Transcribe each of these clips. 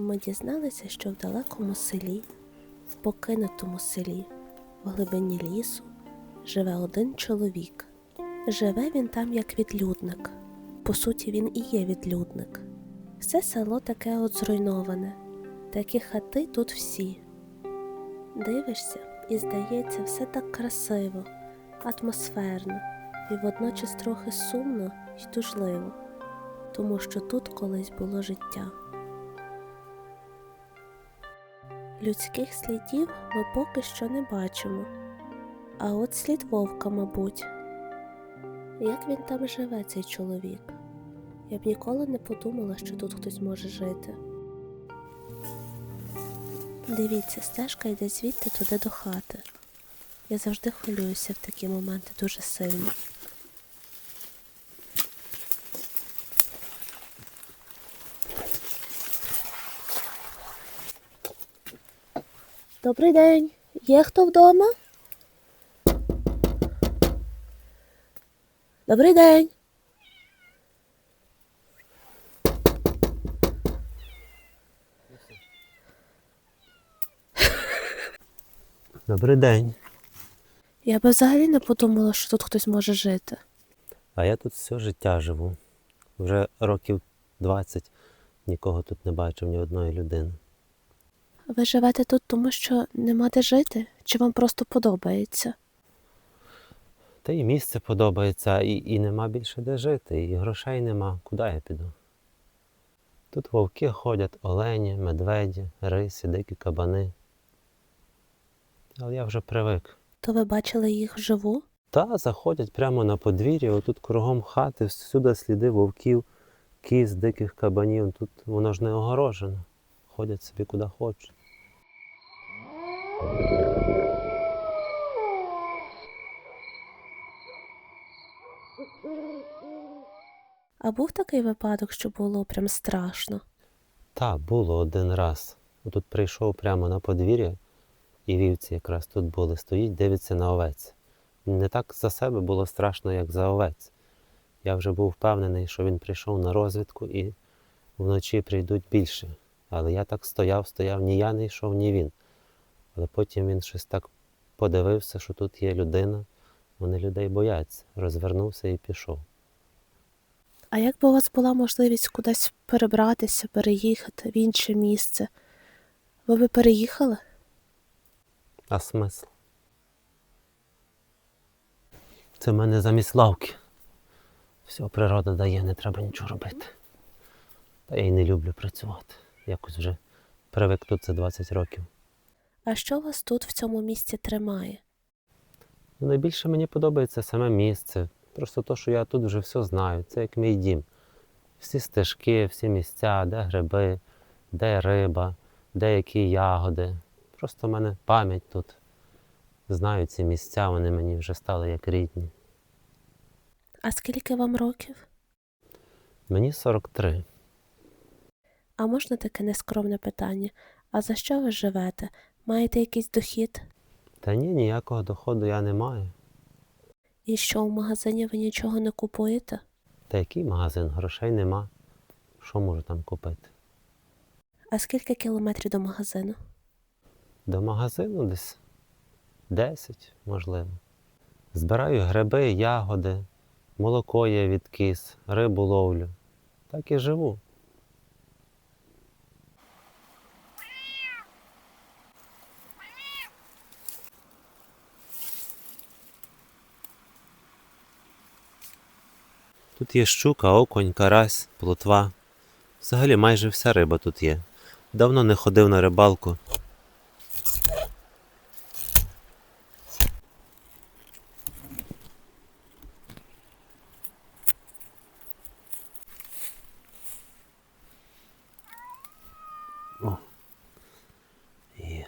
ми дізналися, що в далекому селі, в покинутому селі, в глибині лісу, живе один чоловік. Живе він там як відлюдник. По суті, він і є відлюдник. Все село таке от зруйноване, такі хати тут всі. Дивишся, і здається, все так красиво, атмосферно і водночас трохи сумно й тужливо, тому що тут колись було життя. Людських слідів ми поки що не бачимо, а от слід вовка, мабуть. Як він там живе, цей чоловік? Я б ніколи не подумала, що тут хтось може жити. Дивіться, стежка йде звідти туди до хати. Я завжди хвилююся в такі моменти дуже сильно. Добрий день. Є хто вдома? Добрий день. Добрий день. Я би взагалі не подумала, що тут хтось може жити. А я тут все життя живу. Вже років 20 нікого тут не бачив, ні одної людини. Ви живете тут, тому що нема де жити? Чи вам просто подобається? Та і місце подобається, і, і нема більше де жити, і грошей нема. Куди я піду? Тут вовки ходять, олені, медведі, риси, дикі кабани. Але я вже привик. То ви бачили їх вживу? Та заходять прямо на подвір'я, отут кругом хати, всюди сліди вовків, кіз, диких кабанів. Тут воно ж не огорожено. Ходять собі куди хочуть. А був такий випадок, що було прям страшно. Та, було один раз. Тут прийшов прямо на подвір'я, і вівці якраз тут були, стоїть, дивиться на овець. Не так за себе було страшно, як за овець. Я вже був впевнений, що він прийшов на розвідку і вночі прийдуть більше. Але я так стояв, стояв, ні я не йшов, ні він. Але потім він щось так подивився, що тут є людина. Вони людей бояться. Розвернувся і пішов. А як би у вас була можливість кудись перебратися, переїхати в інше місце? Ви би переїхали? А смисл? Це в мене замість лавки. Все природа дає, не треба нічого робити. Та я й не люблю працювати. Якось вже привик тут за 20 років. А що вас тут в цьому місці тримає? Найбільше мені подобається саме місце. Просто то, що я тут вже все знаю. Це як мій дім. Всі стежки, всі місця, де гриби, де риба, де які ягоди. Просто в мене пам'ять тут. Знаю ці місця, вони мені вже стали як рідні. А скільки вам років? Мені 43. А можна таке нескромне питання? А за що ви живете? Маєте якийсь дохід? Та ні, ніякого доходу я не маю. І що в магазині ви нічого не купуєте? Та який магазин? Грошей нема. Що можу там купити? А скільки кілометрів до магазину? До магазину десь 10, можливо. Збираю гриби, ягоди, молоко є від кіз, рибу ловлю. Так і живу. Тут є щука, окунь, карась, плотва. Взагалі майже вся риба тут є. Давно не ходив на рибалку. О. Є.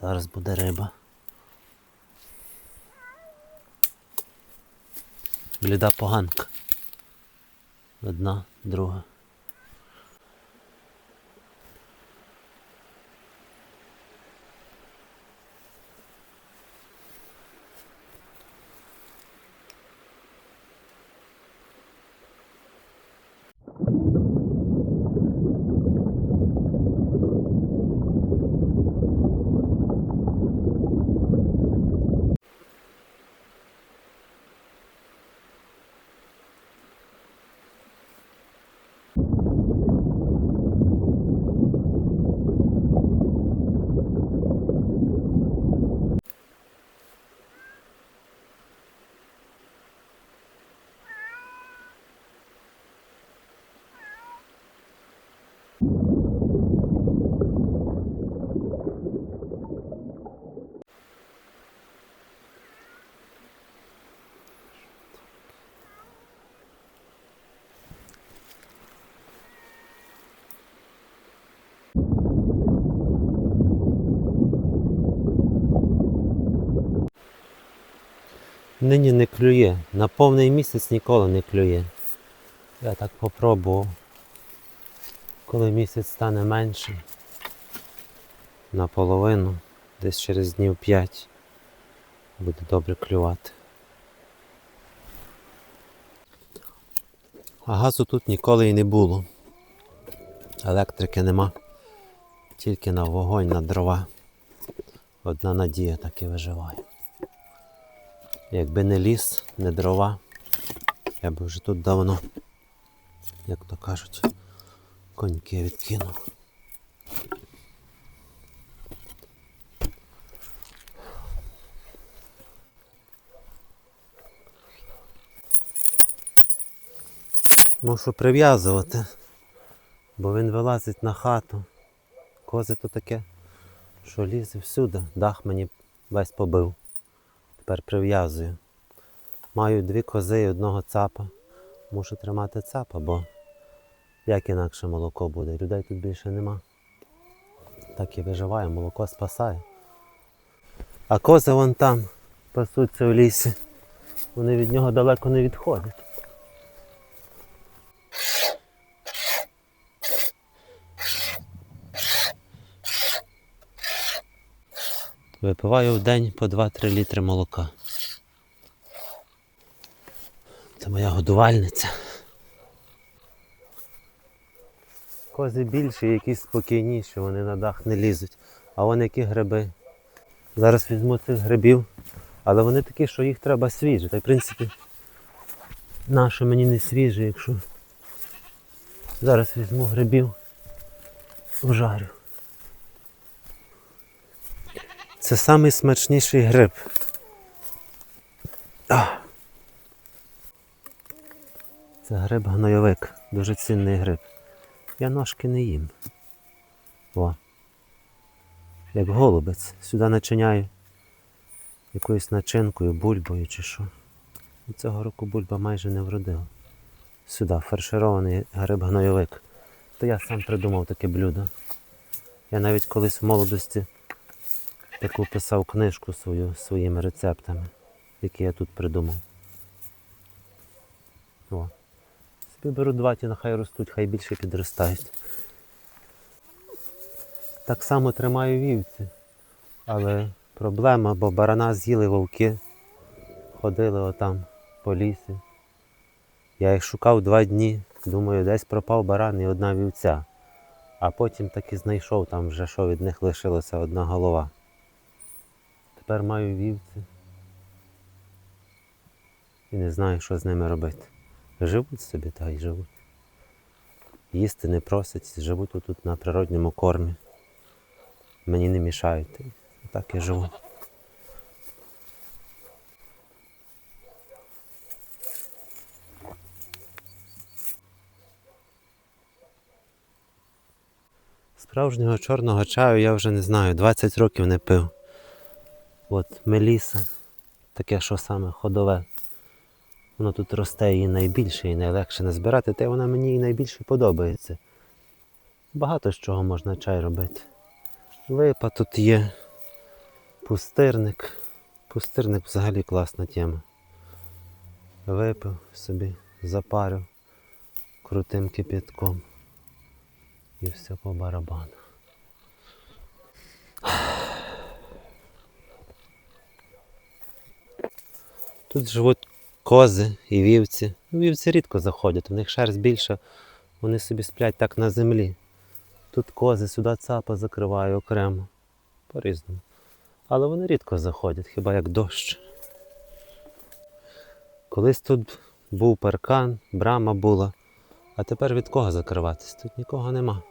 Зараз буде риба. Бліда поганка. Одна, друга. Нині не клює. На повний місяць ніколи не клює. Я так попробував. Коли місяць стане менший, наполовину, десь через днів 5 буде добре клювати. А газу тут ніколи і не було. Електрики нема. Тільки на вогонь, на дрова. Одна надія так і виживає. Якби не ліс, не дрова, я би вже тут давно, як то кажуть, коньки відкинув. Мушу прив'язувати, бо він вилазить на хату. Кози то таке, що лізе всюди. Дах мені весь побив. Тепер прив'язую. Маю дві кози і одного цапа. Мушу тримати цапа, бо як інакше молоко буде. Людей тут більше нема. Так і виживає, молоко спасає. А кози вон там пасуться в лісі. Вони від нього далеко не відходять. Випиваю в день по 2-3 літри молока. Це моя годувальниця. Кози більші, якісь спокійніші, вони на дах не лізуть. А вон які гриби. Зараз візьму цих грибів, але вони такі, що їх треба свіжі. Та й в принципі, нащо мені не свіжі, якщо зараз візьму грибів, вжарю. Це найсмачніший гриб. Це гриб гнойовик, дуже цінний гриб. Я ножки не їм. О. Як голубець. Сюди начиняю якоюсь начинкою, бульбою чи що. І цього року бульба майже не вродила. Сюди фарширований гриб гнойовик. То я сам придумав таке блюдо. Я навіть колись в молодості таку писав книжку свою своїми рецептами, які я тут придумав. О. Собі беру два ті, нехай ростуть, хай більше підростають. Так само тримаю вівці, але проблема, бо барана з'їли вовки, ходили отам по лісі. Я їх шукав два дні, думаю, десь пропав баран і одна вівця. А потім таки знайшов там вже, що від них лишилася одна голова. Тепер маю вівці. І не знаю, що з ними робити. Живуть собі та й живуть. Їсти не просять, живуть тут на природньому кормі. Мені не мішають. Так я живу. Справжнього чорного чаю я вже не знаю, 20 років не пив. От Меліса, таке що саме ходове. Воно тут росте і найбільше, і найлегше назбирати, та й вона мені і найбільше подобається. Багато з чого можна чай робити. Липа тут є, пустирник. Пустирник взагалі класна тема. Випив собі, запарив крутим кипятком. І все по барабану. Тут живуть кози і вівці. Вівці рідко заходять, у них шерсть більша, вони собі сплять так на землі. Тут кози, сюди цапа закриваю окремо. По-різному. Але вони рідко заходять, хіба як дощ. Колись тут був паркан, брама була, а тепер від кого закриватись? Тут нікого нема.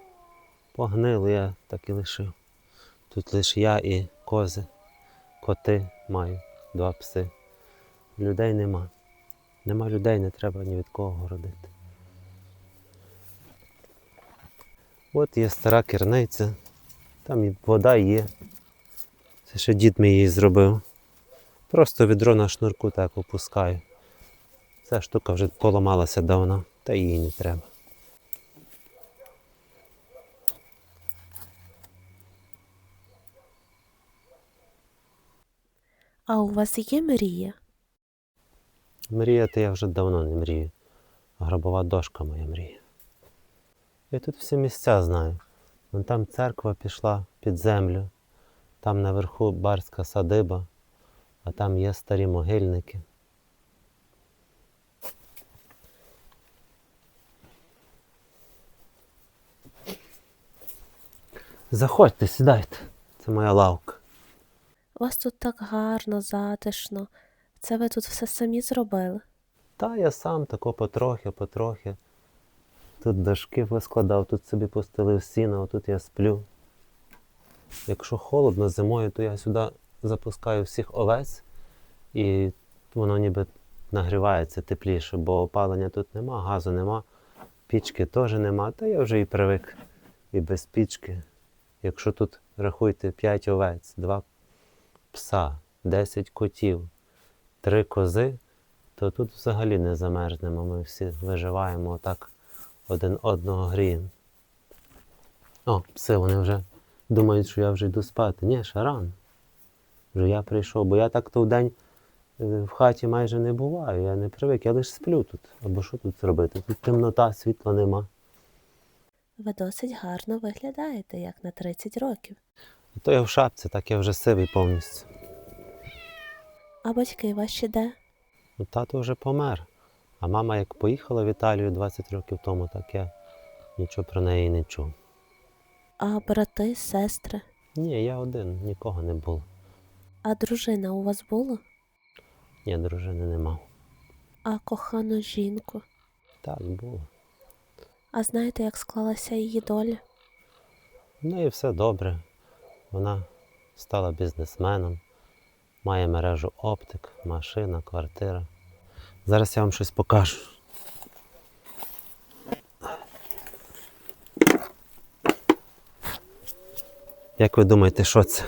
Погнили, я так і лишив. Тут лише я і кози, коти маю, два пси. Людей нема. Нема людей, не треба ні від кого городити. От є стара керниця, там і вода є. Це ще дід мій її зробив. Просто відро на шнурку так опускаю. Ця штука вже поламалася давно, та їй не треба. А у вас є мрія? Мріяти я вже давно не мрію. Гробова дошка моя мрія. Я тут всі місця знаю. Вон там церква пішла під землю, там наверху барська садиба, а там є старі могильники. Заходьте, сідайте. Це моя лавка. У вас тут так гарно, затишно. Це ви тут все самі зробили. Та я сам тако потрохи, потрохи. Тут дошки поскладав, тут собі постелив сіно, отут я сплю. Якщо холодно зимою, то я сюди запускаю всіх овець і воно ніби нагрівається тепліше, бо опалення тут нема, газу нема, пічки теж нема, та я вже і привик і без пічки. Якщо тут рахуйте 5 овець, 2 пса, 10 котів, 3 кози, то тут взагалі не замерзнемо. Ми всі виживаємо отак один одного гріємо. О, пси, вони вже думають, що я вже йду спати. Ні, ще рано. Вже я прийшов, бо я так то в день е, в хаті майже не буваю. Я не привик, я лише сплю тут. Або що тут зробити? Тут темнота, світла нема. Ви досить гарно виглядаєте, як на 30 років. А то я в шапці, так я вже сивий повністю. А батьки ваші де? Ну, тато вже помер. А мама як поїхала в Італію 20 років тому, так я нічого про неї не чув. А брати, сестри? Ні, я один, нікого не було. А дружина у вас була? Ні, дружини не мав. А кохану жінку? Так було. А знаєте, як склалася її доля? В неї все добре. Вона стала бізнесменом, має мережу оптик, машина, квартира. Зараз я вам щось покажу. Як ви думаєте, що це?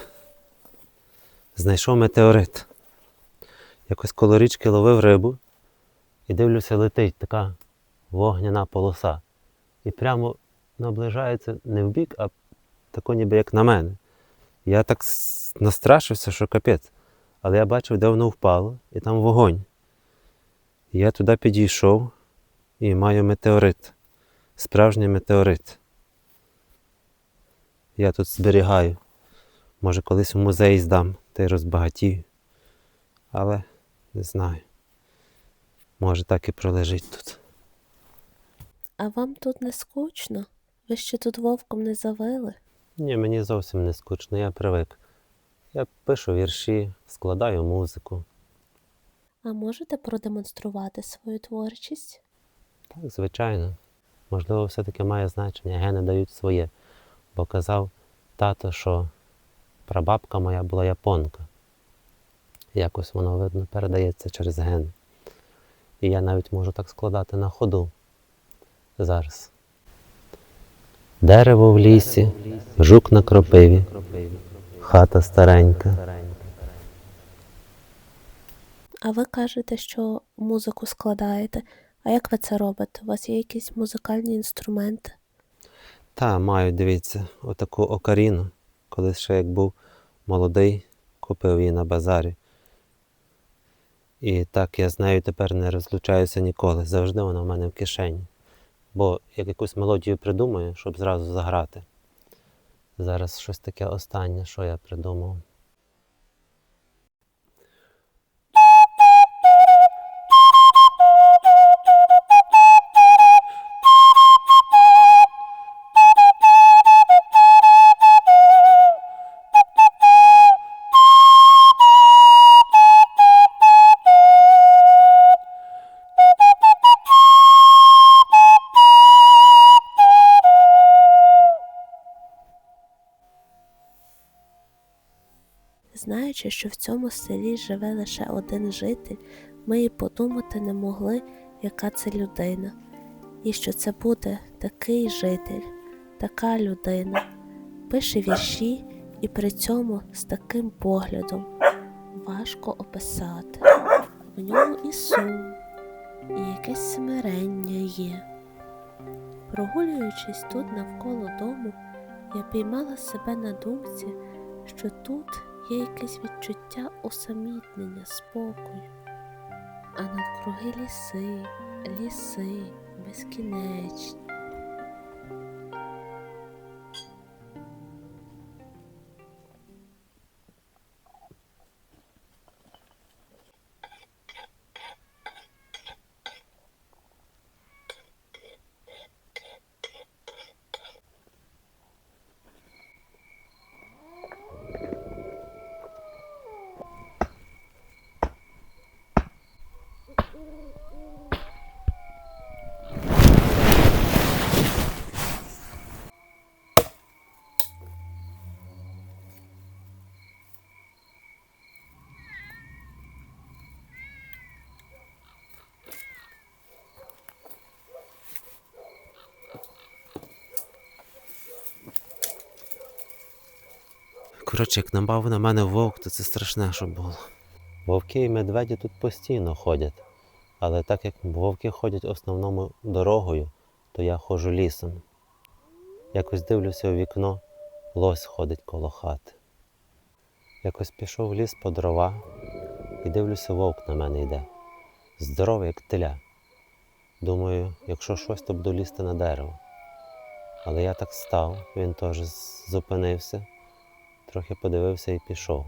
Знайшов метеорит. Якось коло річки ловив рибу і дивлюся, летить така вогняна полоса. І прямо наближається не в бік, а тако ніби як на мене. Я так настрашився, що капець. Але я бачив, де воно впало, і там вогонь. І я туди підійшов і маю метеорит. Справжній метеорит. Я тут зберігаю. Може, колись в музей здам та й розбагатію. Але не знаю. Може, так і пролежить тут. А вам тут не скучно? Ви ще тут вовком не завили? Ні, мені зовсім не скучно, я привик. Я пишу вірші, складаю музику. А можете продемонструвати свою творчість? Так, звичайно. Можливо, все-таки має значення, гени дають своє. Бо казав тато, що прабабка моя була японка. Якось воно, видно, передається через гени. І я навіть можу так складати на ходу зараз. Дерево в лісі, жук на кропиві, хата старенька. А ви кажете, що музику складаєте. А як ви це робите? У вас є якісь музикальні інструменти? Та, маю, дивіться, отаку окаріну. Колись ще як був молодий, купив її на базарі. І так я з нею тепер не розлучаюся ніколи. Завжди вона в мене в кишені. Бо як якусь мелодію придумаю, щоб зразу заграти. Зараз щось таке останнє, що я придумав. Знаючи, що в цьому селі живе лише один житель, ми і подумати не могли, яка це людина, і що це буде такий житель, така людина, пише вірші і при цьому з таким поглядом важко описати. В ньому і сум, і якесь смирення є. Прогулюючись тут навколо дому, я піймала себе на думці, що тут є якесь відчуття усамітнення, спокою, а навкруги ліси, ліси, безкінечні. Коротше, як напав на мене вовк, то це страшне, що було. Вовки і медведі тут постійно ходять. Але так як вовки ходять основному дорогою, то я ходжу лісом. Якось дивлюся у вікно, лось ходить коло хати. Якось пішов в ліс по дрова і дивлюся, вовк на мене йде. Здоровий, як теля. Думаю, якщо щось, то буду лізти на дерево. Але я так став, він теж зупинився, трохи подивився і пішов.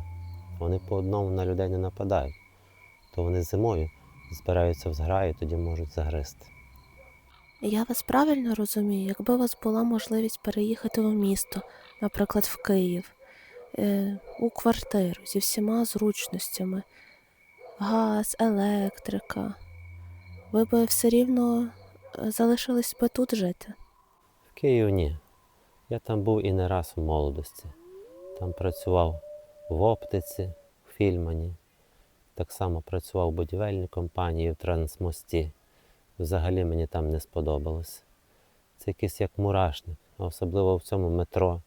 Вони по одному на людей не нападають, то вони зимою збираються в зграї, тоді можуть загризти. Я вас правильно розумію, якби у вас була можливість переїхати в місто, наприклад, в Київ, е, у квартиру зі всіма зручностями, газ, електрика, ви би все рівно е, залишились би тут жити. В Києві ні. Я там був і не раз в молодості. Там працював в оптиці, в фільмані. Так само працював в будівельній компанії в трансмості. Взагалі мені там не сподобалось. Це якийсь як мурашник, а особливо в цьому метро.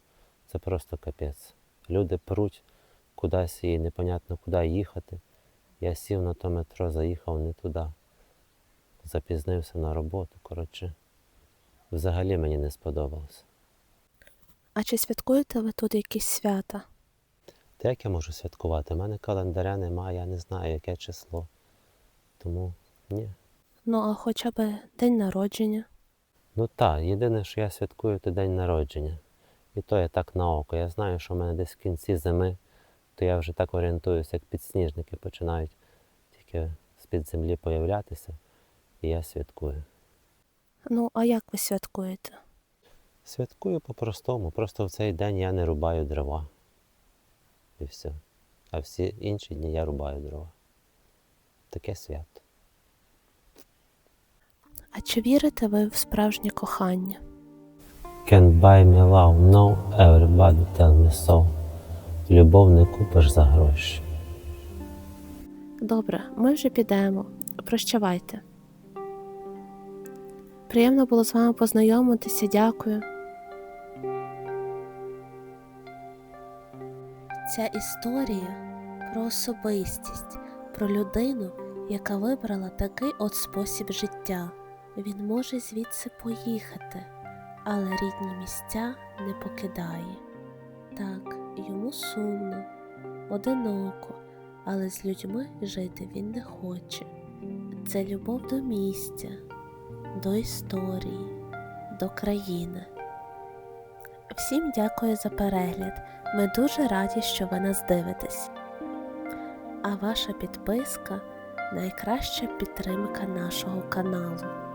Це просто капець. Люди пруть кудись і непонятно куди їхати. Я сів на то метро, заїхав не туди. Запізнився на роботу. Коротше, взагалі мені не сподобалось. А чи святкуєте ви тут якісь свята? Та як я можу святкувати? У мене календаря немає, я не знаю, яке число. Тому ні. Ну, а хоча б день народження. Ну так, єдине, що я святкую, то день народження. І то я так на око. Я знаю, що в мене десь в кінці зими, то я вже так орієнтуюся, як підсніжники починають тільки з-під землі появлятися, і я святкую. Ну, а як ви святкуєте? Святкую по-простому, просто в цей день я не рубаю дрова. І все. А всі інші дні я рубаю дрова. Таке свято. А чи вірите ви в справжнє кохання? Can't buy me love, no, everybody tell me so. Любов не купиш за гроші. Добре, ми вже підемо. Прощавайте. Приємно було з вами познайомитися, дякую. Ця історія про особистість, про людину, яка вибрала такий от спосіб життя. Він може звідси поїхати, але рідні місця не покидає. Так, йому сумно, одиноко, але з людьми жити він не хоче. Це любов до місця, до історії, до країни. Всім дякую за перегляд. Ми дуже раді, що ви нас дивитесь. А ваша підписка найкраща підтримка нашого каналу.